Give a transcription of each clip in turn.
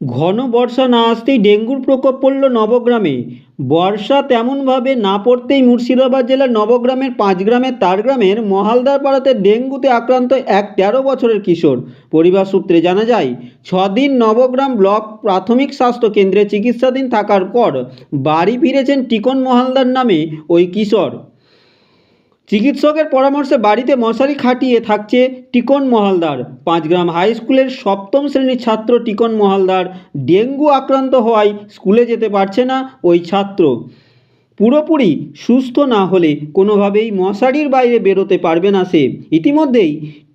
ঘন বর্ষা না আসতেই ডেঙ্গুর প্রকোপ পড়ল নবগ্রামে। বর্ষা তেমনভাবে না পড়তেই মুর্শিদাবাদ জেলার নবগ্রামের পাঁচগ্রামের তারগ্রামের মহালদার পাড়াতে ডেঙ্গুতে আক্রান্ত এক তেরো বছরের কিশোর। পরিবার সূত্রে জানা যায়, ছদিন নবগ্রাম ব্লক প্রাথমিক স্বাস্থ্য কেন্দ্রে চিকিৎসাধীন থাকার পর বাড়ি ফিরেছেন টিকন মহালদার নামে ওই কিশোর। চিকিৎসকের পরামর্শে বাড়িতে মশারি খাটিয়ে থাকছে টিকন মহালদার। পাঁচগ্রাম হাই স্কুলের সপ্তম শ্রেণির ছাত্র টিকন মহালদার ডেঙ্গু আক্রান্ত হওয়ায় স্কুলে যেতে পারছে না ওই ছাত্র। পুরোপুরি সুস্থ না হলে কোনোভাবেই মশারির বাইরে বেরোতে পারবে না সে। ইতিমধ্যেই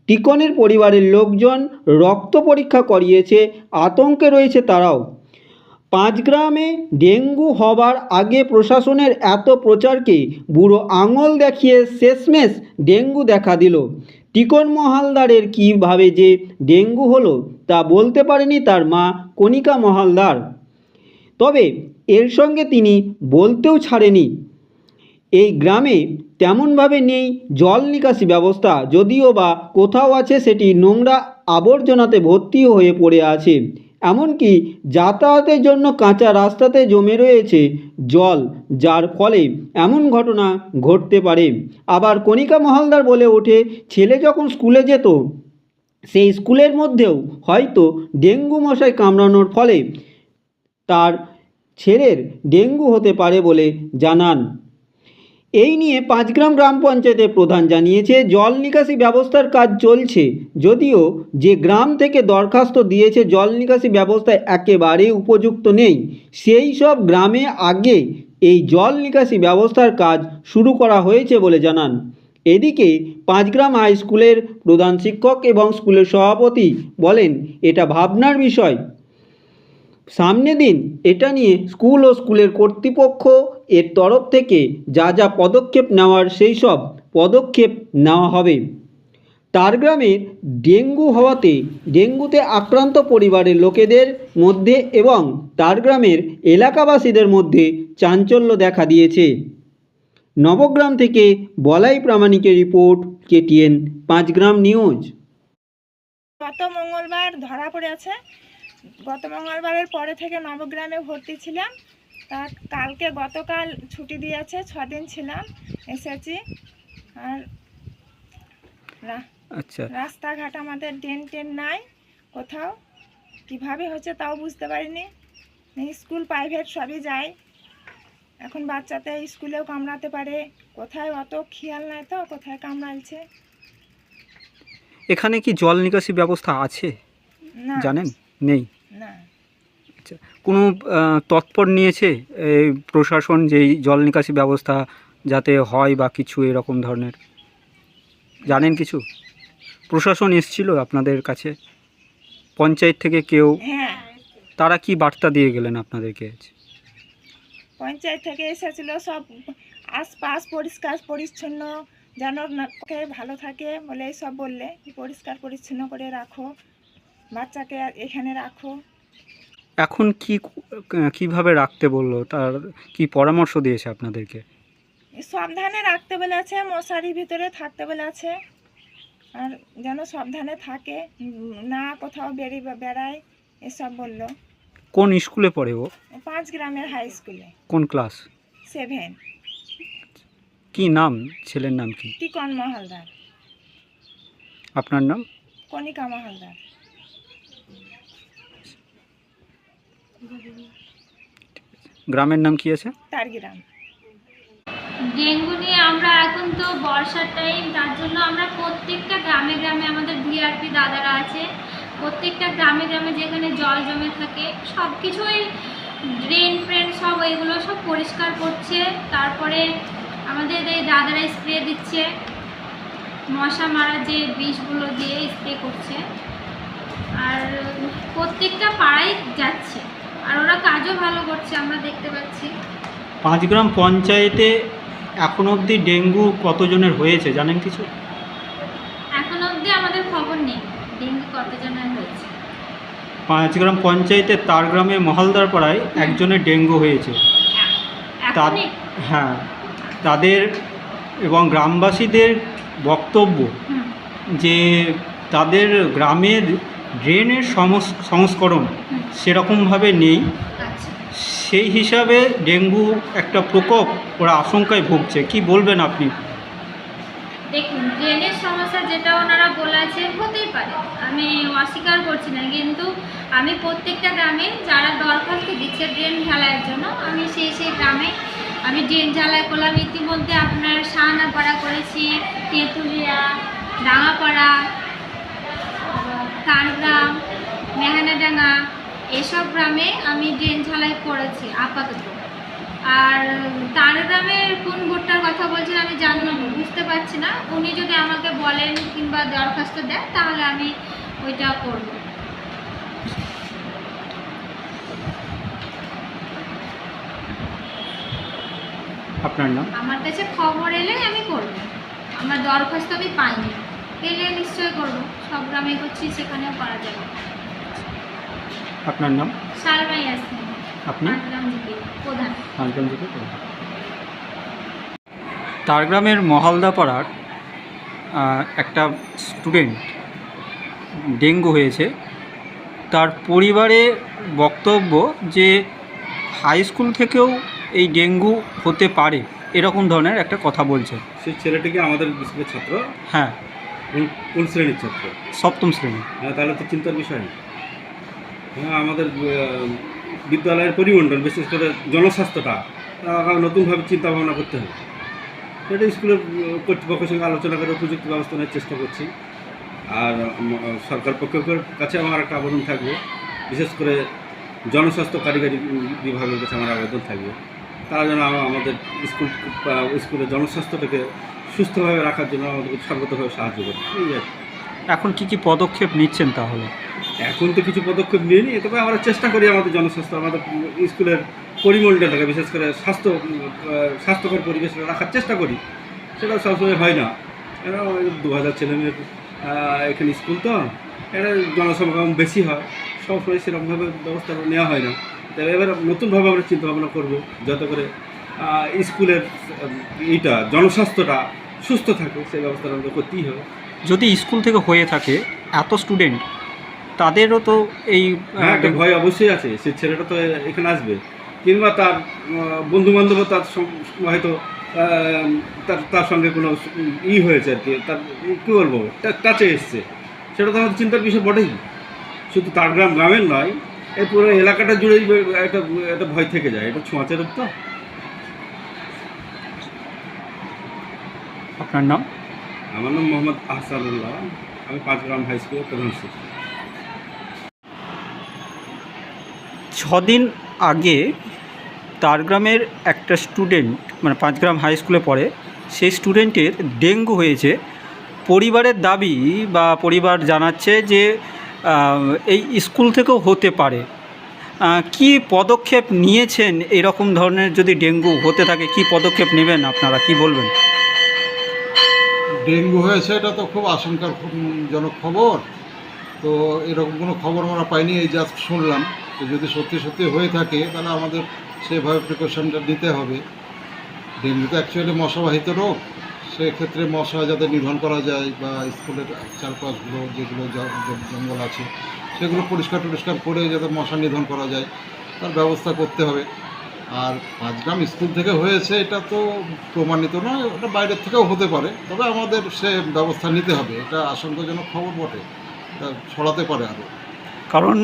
টিকনের পরিবারের লোকজন রক্ত পরীক্ষা করিয়েছে, আতঙ্কে রয়েছে তারাও। পাঁচগ্রামে ডেঙ্গু হবার আগে প্রশাসনের এত প্রচারকে বুড়ো আঙুল দেখিয়ে শেষমেশ ডেঙ্গু দেখা দিল। টিকন মহালদারের কীভাবে যে ডেঙ্গু হলো তা বলতে পারেনি তার মা কণিকা মহালদার। তবে এর সঙ্গে তিনি বলতেও ছাড়েনি। এই গ্রামে তেমনভাবে নেই জল নিকাশি ব্যবস্থা, যদিও বা কোথাও আছে সেটি নোংরা আবর্জনাতে ভর্তি হয়ে পড়ে আছে। এমনকি যাতায়াতের জন্য কাঁচা রাস্তাতে জমে রয়েছে জল, যার ফলে এমন ঘটনা ঘটতে পারে। আবার কণিকা মহালদার বলে ওঠে, ছেলে যখন স্কুলে যেত, সেই স্কুলের মধ্যেও হয়তো ডেঙ্গু মশায় কামড়ানোর ফলে তার ছেলের ডেঙ্গু হতে পারে বলে জানান। এই নিয়ে পাঁচগ্রাম গ্রাম পঞ্চায়েতের প্রধান জানিয়েছে, জল নিকাশি ব্যবস্থার কাজ চলছে। যদিও যে গ্রাম থেকে দরখাস্ত দিয়েছে, জল নিকাশি ব্যবস্থা একেবারে উপযুক্ত নেই। সেই সব গ্রামে আগে এই জল নিকাশি ব্যবস্থার কাজ শুরু করা হয়েছে বলে জানান। এদিকে পাঁচগ্রাম হাই স্কুলের প্রধান শিক্ষক এবং স্কুলের সভাপতি বলেন, এটা ভাবনার বিষয়। সামনে দিন, এটা নিয়ে স্কুল ও স্কুলের কর্তৃপক্ষ এর তরফ থেকে যা যা পদক্ষেপ নেওয়ার সেই সব পদক্ষেপ নেওয়া হবে। তার গ্রামের ডেঙ্গু হওয়াতে, ডেঙ্গুতে আক্রান্ত পরিবারের লোকেদের মধ্যে এবং তার গ্রামের এলাকাবাসীদের মধ্যে চাঞ্চল্য দেখা দিয়েছে। নবগ্রাম থেকে বলাই প্রামাণিকের রিপোর্ট কেটিএন পাঁচগ্রাম নিউজ। গত মঙ্গলবার ধরা পড়েছে গত মঙ্গলবারের পরে থেকে নবগ্রামে ভর্তি ছিলাম। তা কালকে গতকাল ছুটি দিয়েছে ছদিন ছিলাম এসেছি। আর আচ্ছা। রাস্তাঘাট আমাদের ড্রেন টেন নাই কোথাও। কীভাবে হচ্ছে তাও বুঝতে পারিনি। স্কুল প্রাইভেট সবই যায়। এখন বাচ্চাতে স্কুলেও কামড়াতে পারে। কোথায় অত খেয়াল নাই তো কোথায় কামড়ালছে এখানে কি জল নিকাশি ব্যবস্থা আছে? না। জানেন? নেই? না। কোনো তৎপর নিয়েছে এই প্রশাসন যেই জল নিকাশি ব্যবস্থা যাতে হয় বা কিছু এরকম ধরনের? জানেন কিছু? প্রশাসন এসছিল আপনাদের কাছে? পঞ্চায়েত থেকে কেউ? হ্যাঁ। তারা কি বার্তা দিয়ে গেলেন আপনাদেরকে পঞ্চায়েত থেকে এসেছিল সব আশপাশ পরিষ্কার পরিচ্ছন্ন যেন ভালো থাকে বলে সব বললে। পরিষ্কার পরিচ্ছন্ন করে রাখো। বাচ্চাকে এখানে রাখো। এখন কি কীভাবে রাখতে বলল? তার কি পরামর্শ দিয়েছে আপনাদেরকে? সাবধানে রাখতে বলেছে মশারির ভিতরে থাকতে বলেছে। আর যেন সাবধানে থাকে না কোথাও বেরিয়ে বেড়ায় এসব বলল। কোন স্কুলে পড়ে ও? পাঁচ গ্রামের হাই স্কুলে। কোন ক্লাস? সেভেন। কি নাম? ছেলের নাম কি? টিকন মহালদার। আপনার নাম? কণিকা মহালদার। গ্রামের নাম কি আছে? তার গ্রাম ডেঙ্গু নিয়ে আমরা এখন তো বর্ষার টাইম তার জন্য আমরা প্রত্যেকটা গ্রামে গ্রামে আমাদের ভিআরপি দাদারা আছে। প্রত্যেকটা গ্রামে গ্রামে যেখানে জল জমে থাকে সব কিছুই ড্রেন ফ্রেন সব এগুলো সব পরিষ্কার করছে। তারপরে আমাদের এই দাদারা স্প্রে দিচ্ছে। মশা মারা যে বিষগুলো দিয়ে স্প্রে করছে। আর প্রত্যেকটা পাড়ায় যাচ্ছে। আর ওরা কাজও ভালো করছে আমরা দেখতে পাচ্ছি। পাঁচগ্রাম পঞ্চায়েতে এখন অবধি ডেঙ্গু কতজনের হয়েছে জানেন কিছু? এখন অবধি আমাদের খবর নেই ডেঙ্গু কতজনের হয়েছে। পাঁচগ্রাম পঞ্চায়েতের তারগ্রামে মহালদার পাড়ায় একজনের ডেঙ্গু হয়েছে। তার হ্যাঁ তাদের এবং গ্রামবাসীদের বক্তব্য যে তাদের গ্রামের ড্রেনের সংস্করণ সেরকমভাবে নেই। আচ্ছা। সেই হিসাবে ডেঙ্গু একটা প্রকোপ ওরা আশঙ্কায় ভুগছে। কি বলবেন আপনি? দেখুন ড্রেনের সমস্যা যেটা ওনারা বলেছে হতেই পারে। আমি অস্বীকার করছি না কিন্তু আমি প্রত্যেকটা গ্রামে যারা দরখাস্ত দিচ্ছে ড্রেন ঢালাইয়ের জন্য আমি সেই সেই গ্রামে আমি ড্রেন ঢালাই করলাম। ইতিমধ্যে আপনার শাহানাপাড়া করেছি তেঁতুলিয়া ডাঙাপাড়া কারগ্রাম মেহানাডাঙ্গা এসব গ্রামে আমি ড্রেন ঝালাই করেছি আপাতত। আর তার গ্রামের কোন ভোটটার কথা বলছেন আমি জানতে বুঝতে পারছি না। উনি যদি আমাকে বলেন কিংবা দরখাস্ত দেন তাহলে আমি ওইটা করব। আপনার নাম? আমার কাছে খবর এলে আমি করব। আমার দরখাস্ত আমি পাইনি। পেলে নিশ্চয়ই করব সব গ্রামে করছি সেখানেও করা যাবে আপনার নাম? সালমাই আসছেন আপনি? প্রধান। মালগঞ্জ থেকে বলুন। তারগ্রামের মহালদাপাড়ার আহ, একটা স্টুডেন্ট ডেঙ্গু হয়েছে। তার পরিবারে বক্তব্য যে হাই স্কুল থেকেও এই ডেঙ্গু হতে পারে এরকম ধরনের একটা কথা বলছে। সেই ছেলেটিকে আমাদের স্কুলের ছাত্র? হ্যাঁ। কোন কোন শ্রেণির ছাত্র? সপ্তম শ্রেণি। হ্যাঁ তাহলে তো চিন্তার বিষয় হ্যাঁ আমাদের বিদ্যালয়ের পরিমণ্ডল বিশেষ করে জনস্বাস্থ্যটা নতুনভাবে চিন্তা ভাবনা করতে হবে। সেটা স্কুলের কর্তৃপক্ষের সঙ্গে আলোচনা করে উপযুক্ত ব্যবস্থা নেওয়ার চেষ্টা করছি। আর সরকার পক্ষের কাছে আমার একটা আবেদন থাকবে। বিশেষ করে জনস্বাস্থ্য কারিগরি বিভাগের কাছে আমার আবেদন থাকবে। তারা যেন আমা- আমাদের স্কুল স্কুলের জনস্বাস্থ্যটাকে সুস্থভাবে রাখার জন্য আমাদেরকে সর্বতভাবে সাহায্য করে। এই আর কি। এখন কি কি পদক্ষেপ নিচ্ছেন তাহলে? এখন তো কিছু পদক্ষেপ নিইনি তবে আমরা চেষ্টা করি আমাদের জনস্বাস্থ্য আমাদের স্কুলের পরিমণ্ডলটাকে বিশেষ করে স্বাস্থ্য উম, আহ, স্বাস্থ্যকর পরিবেশে রাখার চেষ্টা করি। সেটা সবসময় হয় না। কেন দু হাজার ছেলে মেয়ে এখানে স্কুল তো এটা জনসমাগম বেশি হয়। সবসময় সেরকমভাবে ব্যবস্থা নেওয়া হয় না। তবে এবার নতুনভাবে আমরা চিন্তা ভাবনা করব যাতে করে আহ, স্কুলের আহ, এইটা জনস্বাস্থ্যটা সুস্থ থাকে সেই ব্যবস্থাটা আমাদের করতেই হবে। যদি স্কুল থেকে হয়ে থাকে এত স্টুডেন্ট তাদেরও তো এই হ্যাঁ একটা ভয় অবশ্যই আছে। সে ছেলেটা তো এখানে আসবে। কিংবা তার বন্ধু বান্ধব তার হয়তো তার তার সঙ্গে কোনো ই হয়েছে আর কি। তার কী বলব? টাচে এসছে। সেটা তো আমাদের চিন্তার বিষয় বটেই। শুধু তার গ্রাম গ্রামের নয় এই পুরো এলাকাটা জুড়েই একটা একটা ভয় থেকে যায়। এটা ছোঁয়াচে রোগ তো। আপনার নাম? আমার নাম মোহাম্মদ আহসানুল্লাহ। আমি পাঁচগ্রাম হাই স্কুলের প্রধান শিক্ষক। ছদিন আগে তারগ্রামের একটা স্টুডেন্ট মানে পাঁচগ্রাম হাই স্কুলে পড়ে সেই স্টুডেন্টের ডেঙ্গু হয়েছে। পরিবারের দাবি বা পরিবার জানাচ্ছে যে এই স্কুল থেকেও হতে পারে। কি পদক্ষেপ নিয়েছেন? এরকম ধরনের যদি ডেঙ্গু হতে থাকে কি পদক্ষেপ নেবেন আপনারা? কি বলবেন? ডেঙ্গু হয়েছে, এটা তো খুব আশঙ্কার জনক খবর। তো এরকম কোনো খবর আমরা পাইনি, এই জাস্ট শুনলাম। তো যদি সত্যি সত্যি হয়ে থাকে, তাহলে আমাদের সেভাবে প্রিকশনটা নিতে হবে। ডেঙ্গু তো অ্যাকচুয়ালি মশাবাহিত রোগ। সেক্ষেত্রে মশা যাতে নিধন করা যায় বা স্কুলের চারপাশগুলো যেগুলো জঙ্গল আছে, সেগুলো পরিষ্কার টরিষ্কার করে যাতে মশা নিধন করা যায়, তার ব্যবস্থা করতে হবে। আর পাঁচগ্রাম স্কুল থেকে হয়েছে এটা তো প্রমাণিত নয় ওটা বাইরের থেকেও হতে পারে। তবে আমাদের সে ব্যবস্থা নিতে হবে এটা আশঙ্কাজনক খবর বটে এটা ছড়াতে পারে আরও কারণ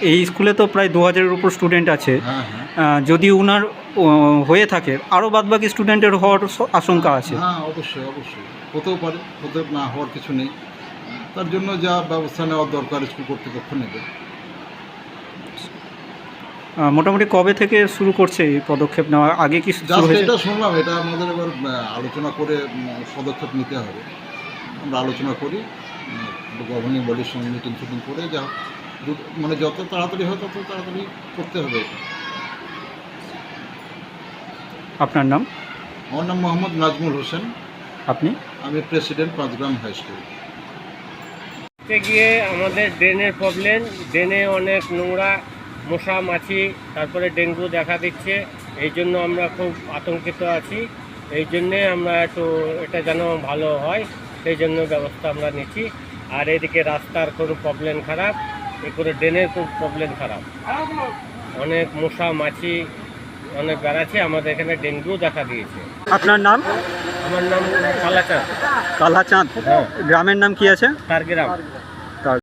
এই স্কুলে তো প্রায় দু হাজারের উপর স্টুডেন্ট আছে। হ্যাঁ হ্যাঁ। যদি ওনার ও, হয়ে থাকে আরও বাদবাকি স্টুডেন্টের হওয়ার আশঙ্কা আছে। হ্যাঁ অবশ্যই অবশ্যই। হতেও পারে হতে না হওয়ার কিছু নেই। তার জন্য যা ব্যবস্থা নেওয়ার দরকার স্কুল কর্তৃপক্ষ নেবে। মোটামুটি কবে থেকে শুরু করছে এই পদক্ষেপ নেওয়া? আগে কি শুরু জাস্ট হয়েছে? এটা শুনলাম এটা আমাদের এবার আলোচনা করে পদক্ষেপ নিতে হবে। আমরা আলোচনা করি গভর্নিং বডির সঙ্গে মিটিং ফিটিং করে যা মানে যত তাড়াতাড়ি হয় তত তাড়াতাড়ি করতে হবে এটা। আপনার নাম? আমার নাম মোহাম্মদ নাজমুল হোসেন। আপনি? আমি প্রেসিডেন্ট পাঁচগ্রাম হাই স্কুল গিয়ে আমাদের ড্রেনের প্রবলেম ড্রেনে অনেক নোংরা মশা মাছি তারপরে ডেঙ্গু দেখা দিচ্ছে। এই জন্য আমরা খুব আতঙ্কিত আছি। এই জন্যে আমরা একটু এটা যেন ভালো হয় সেই জন্য ব্যবস্থা আমরা নিচ্ছি। আর এদিকে রাস্তার কোনো প্রবলেম খারাপ এ করে ড্রেনের খুব প্রবলেম খারাপ। অনেক মশা মাছি অনেক বেড়াচ্ছে আমাদের এখানে ডেঙ্গু দেখা দিয়েছে। আপনার নাম? আমার নাম কালাচাঁদ। কালাচাঁদ। হ্যাঁ। গ্রামের নাম কি আছে? তার গ্রাম।